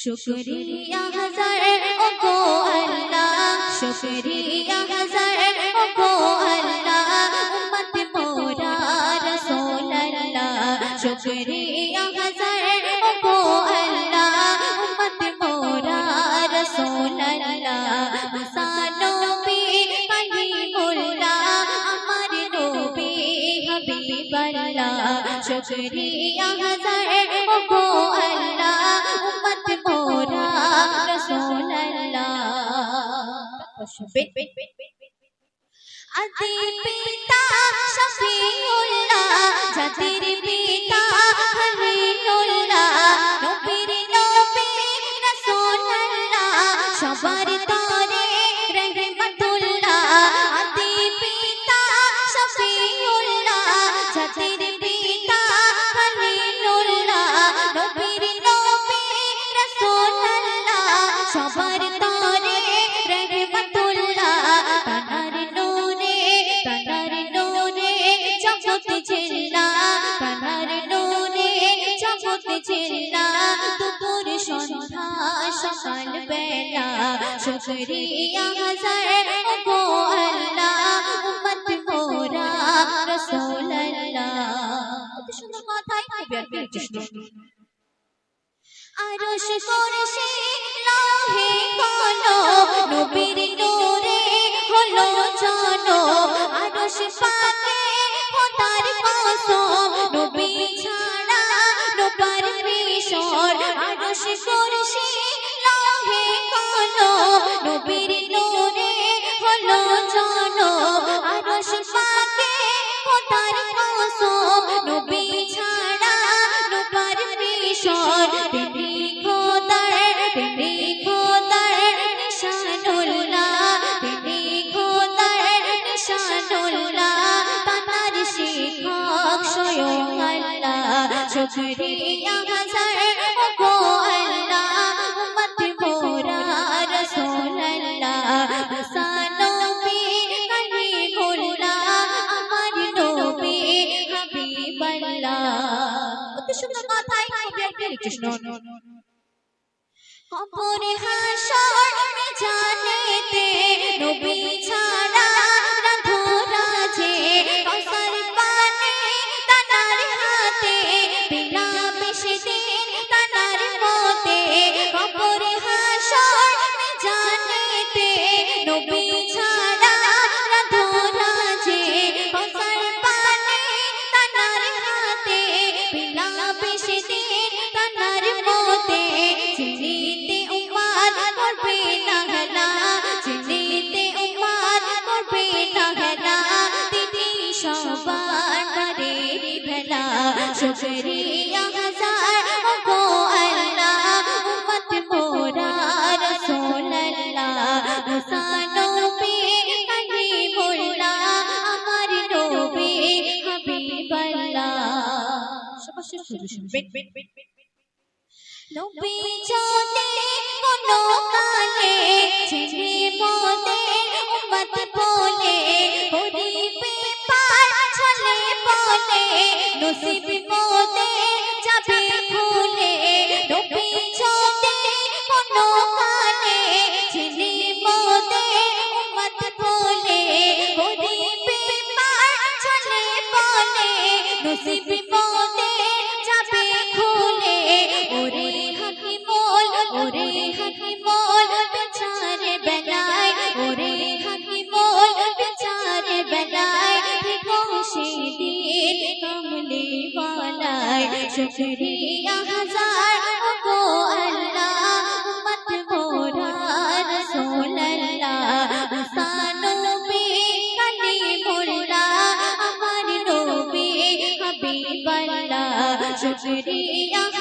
শুকরিয়া হাজার ওগো আল্লাহ শুকরিয়া শুকরিয়া হাজার ওগো আল্লাহ, উম্মত মোরা রাসূলুল্লাহ মুসানো পি কালিমুল্লাহ আমার নবী হাজার ওগো আল্লাহ, উম্মত মোরা রাসূলুল্লাহ। আদি পিতা শফিউল্লাহ, জাতির সকাল বেলা। শুকরিয়া হাজার গো আল্লাহ উম্মত মোরা রাসূলুল্লাহ। কত সুন্দর কথাই কবি আর কৃষ্ণ। আরশ করশি লাহে কোনো নবীর নূরে হলো জানো। আরশ পাকে খোদার কসম নবী শুকরিয়া হাজার কৃষ্ণ কবরে ভেলা শুকরিয়া হাজার গো আল্লাহ উম্মত মোরা রাসূলুল্লাহ মুসানবী কালিমুল্লাহ আমার নবী হাবিবাল্লাহ সবার শুরু শুনবেন নবী যদি কোনো কালে ছেড়ে মনে উম্মত বলে করিবে পার ছলে বলে নসিব বালায় শুকরিয়া হাজার গো আল্লাহ উম্মত মোরা রাসূলুল্লাহ মুসানবী কালিমুল্লাহ আমার নবী হাবিবাল্লাহ শুকরিয়া